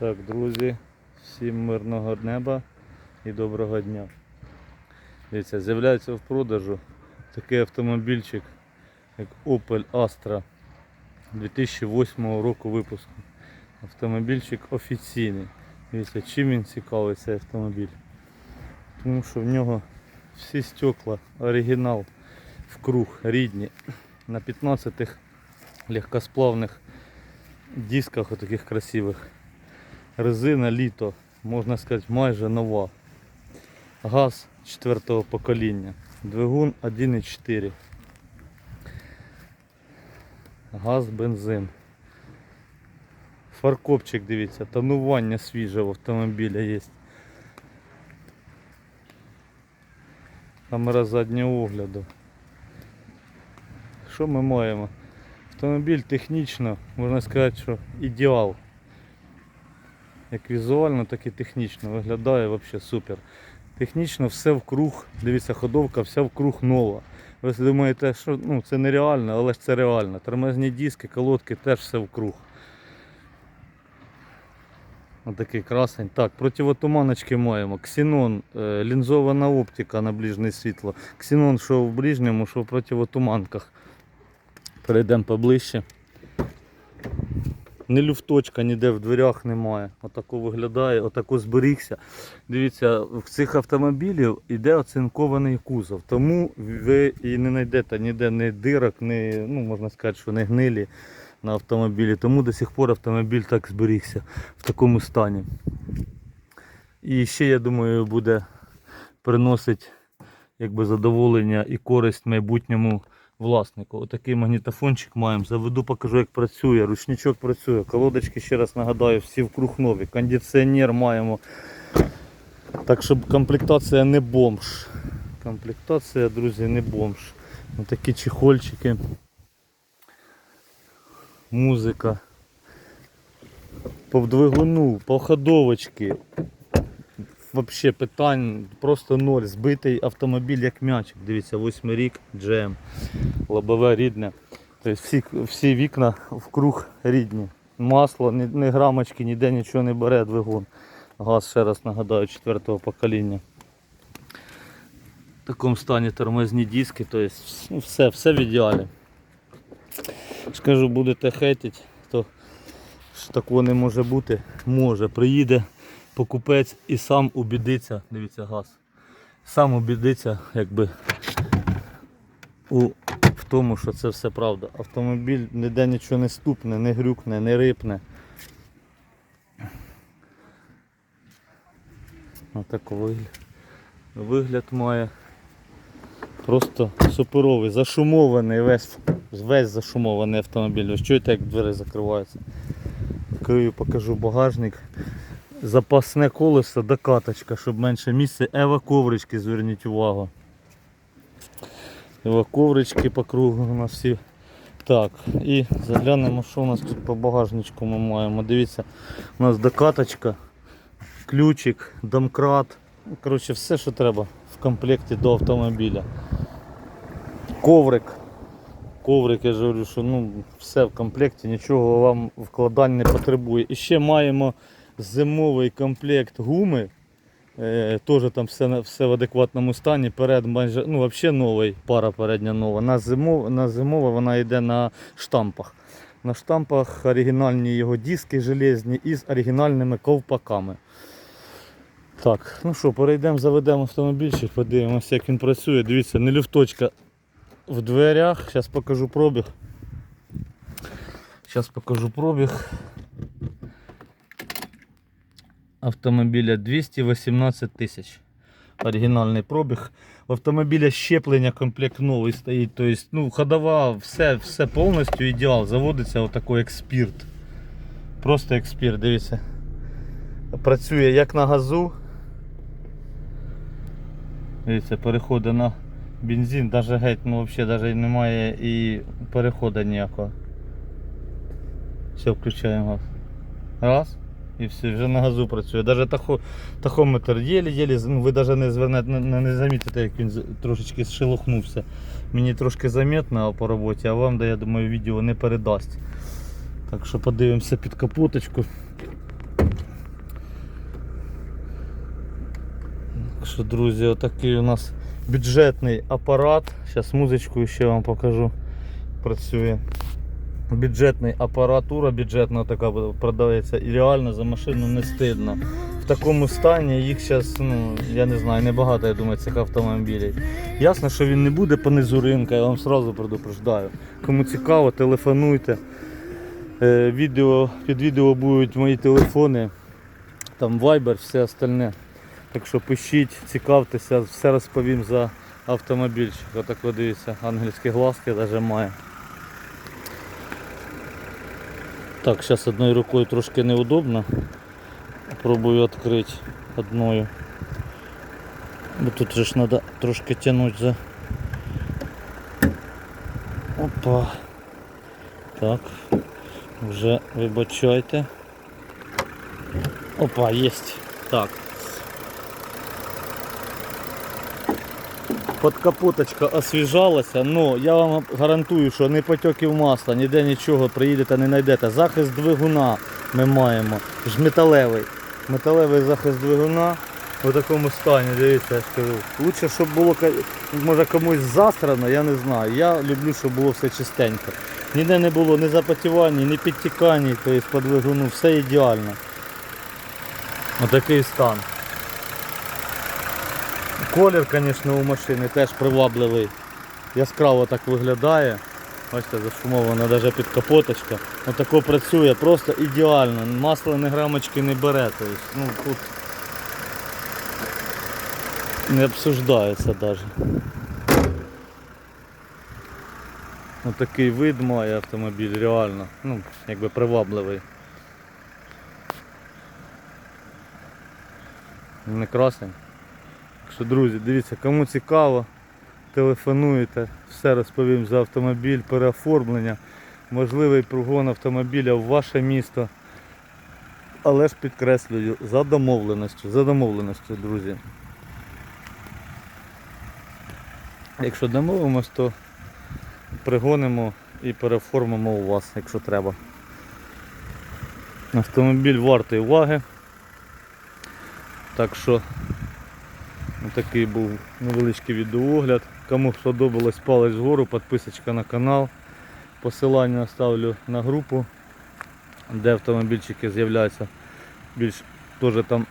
Так, друзі, всім мирного неба і доброго дня. Дивіться, з'являється в продажу такий автомобільчик, як Opel Astra 2008 року випуску. Автомобільчик офіційний. Дивіться, чим він цікавий цей автомобіль. Тому що в нього всі стекла, оригінал в круг, рідні. На 15 легкосплавних дисках таких красивих. Резина літо, можна сказати, майже нова. Газ четвертого покоління. Двигун 1,4. Газ, бензин. Фаркопчик, дивіться, тонування свіже в автомобіля є. Камера заднього огляду. Що ми маємо? Автомобіль технічно, можна сказати, що ідеал. Як візуально, так і технічно. Виглядає взагалі супер. Технічно все вкруг, дивіться, ходовка вся вкруг нова. Ви думаєте, що ну, це нереально, але ж це реально. Тормозні диски, колодки теж все вкруг. Отакий красень. Так, противотуманочки маємо. Ксенон, е, лінзована оптика на ближнє світло. Ксенон що в ближньому, що в противотуманках. Перейдемо поближче. Ні люфточка ніде в дверях немає. Отако виглядає, отако зберігся. Дивіться, в цих автомобілів іде оцинкований кузов. Тому ви і не знайдете ніде ні дирок, ні, ну можна сказати, що не гнилі на автомобілі. Тому до сих пор автомобіль так зберігся в такому стані. І ще, я думаю, буде приносить якби задоволення і користь майбутньому власнику. Отакий магнітофончик маємо. Заведу, покажу, як працює. Ручничок працює. Колодочки, ще раз нагадаю, всі вкруг нові. Кондиціонер маємо. Так, щоб комплектація не бомж. Комплектація, друзі, не бомж. Отакі чехольчики. Музика. По двигуну, по ходовочки. Вообще питань просто ноль. Збитий автомобіль як м'ячик. Дивіться, восьмий рік, GM, лобове рідне. Тобто всі, всі вікна вкруг рідні. Масло, ні, ні грамочки, ніде нічого не бере двигун. Газ, ще раз нагадаю, четвертого покоління. В такому стані тормозні диски, тобто все, все в ідеалі. Скажу, будете хейтити, то що такого не може бути. Може, приїде покупець і сам убідиться, дивіться газ, сам убідиться якби у, в тому, що це все правда. Автомобіль ніде нічого не ступне, не грюкне, не рипне. Отак вигляд, вигляд має. Просто суперовий, зашумований, весь, весь зашумований автомобіль. Ось чуєте, як двері закриваються. Відкрию, покажу багажник. Запасне колесо, докаточка, щоб менше місця. Ева коврички, зверніть увагу. Ева коврички по кругу у нас всі. Так, і заглянемо, що у нас тут по багажничку ми маємо. Дивіться, у нас докаточка, ключик, домкрат. Коротше, все, що треба в комплекті до автомобіля. Коврик. Коврик, я ж говорю, що ну, все в комплекті, нічого вам вкладань не потребує. І ще маємо зимовий комплект гуми. Е, Теж там все, все в адекватному стані. Перед майже, ну, взагалі новий, пара передня нова. На, зимов, на зимова вона йде на штампах. На штампах оригінальні його диски железні із оригінальними ковпаками. Так, ну що, перейдемо, заведемо автомобільчик, подивимося, як він працює. Дивіться, не люфточка в дверях. Зараз покажу пробіг. Зараз покажу пробіг. Автомобіля 218 тисяч. Оригінальний пробіг. В автомобіля щеплення комплект новий стоїть. Тобто, ну, ходова, все, все повністю ідеал. Заводиться отакий як спірт. Просто як спірт, дивіться. Працює як на газу. Дивіться, переходить на бензин, даже геть, ну взагалі даже немає і переходу ніякого. Все, включаємо газ. Раз і все, вже на газу працює. Даже тахо, тахометр єлі-єлі, ну, ви навіть не звернете, не, не замітите, як він трошечки шелохнувся. Мені трошки заметно по роботі, а вам, де, я думаю, відео не передасть. Так що подивимося під капоточку. Так що, друзі, отакий у нас бюджетний апарат. Зараз музичку ще вам покажу. Працює. Бюджетний апаратура бюджетна така продається і реально за машину не стидно. В такому стані їх зараз, ну, я не знаю, небагато, я думаю, цих автомобілів. Ясно, що він не буде по низу ринка, я вам одразу предупреждаю. Кому цікаво, телефонуйте. Е, відео, під відео будуть мої телефони, там Viber, все остальне. Так що пишіть, цікавтеся, все розповім за автомобільчик. Отак от дивіться, ангельські глазки навіть має. Так, зараз одною рукою трошки неудобно. Пробую відкрити одною. Бо тут же ж треба трошки тягнути за. Опа. Так. Вже вибачайте. Опа, єсть. Так. Подкапоточка освіжалася, але я вам гарантую, що не потьоків масла, ніде нічого приїдете, не знайдете. Захист двигуна ми маємо. Ж металевий. Металевий захист двигуна в такому стані, дивіться, я ж кажу. Лучше, щоб було може комусь засрано, я не знаю. Я люблю, щоб було все чистенько. Ніде не було ні запотівань, ні підтікань, тобто по двигуну, все ідеально. Отакий стан. Колір, звісно, у машини теж привабливий. Яскраво так виглядає. Бачите, зафумована навіть під капоточка. Отако працює просто ідеально. Масло не грамочки не бере. Тобто, ну, тут не обсуждається навіть. Отакий вид має автомобіль, реально. Ну, якби привабливий. Не красень. Так що, друзі, дивіться, кому цікаво, телефонуйте, все розповім за автомобіль, переоформлення, можливий прогон автомобіля в ваше місто. Але ж підкреслюю, за домовленістю, за домовленістю, друзі. Якщо домовимось, то пригонимо і переоформимо у вас, якщо треба. Автомобіль вартий уваги. Так що Такий був невеличкий відеоогляд. Кому сподобалось палець вгору, підписочка на канал. Посилання оставлю на групу, де автомобільчики з'являються. Більш теж там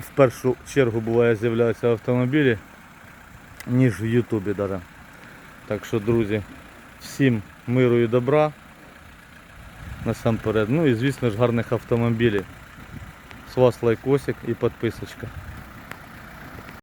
в першу чергу буває з'являються автомобілі, ніж в Ютубі даже. Так що, друзі, всім миру і добра. Насамперед. Ну і звісно ж гарних автомобілів. З вас лайкосик і підписочка.